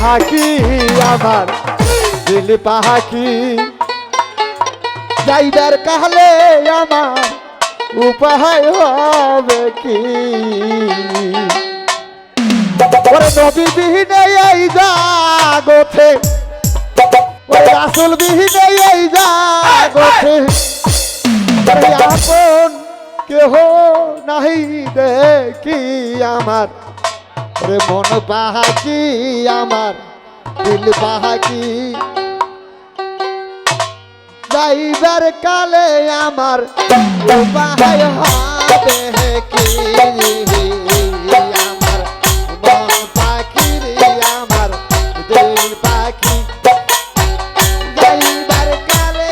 পাহাকি আমার, দিল পাহাকি। যাইবার কাহলে আমার উপায় হবে কি? ওরে নবী বিহীনে এই জাগতে ওরে রাসুল বিহীনে এই জাগতে আপন কেহ নাহি দেখি আমার। ওরে মন পাহাকি আমার দিল পাহাকি যাইবার কালে আমার উপায় হবে রে দিল পাখি। কালে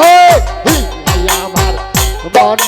ওই, আমার মন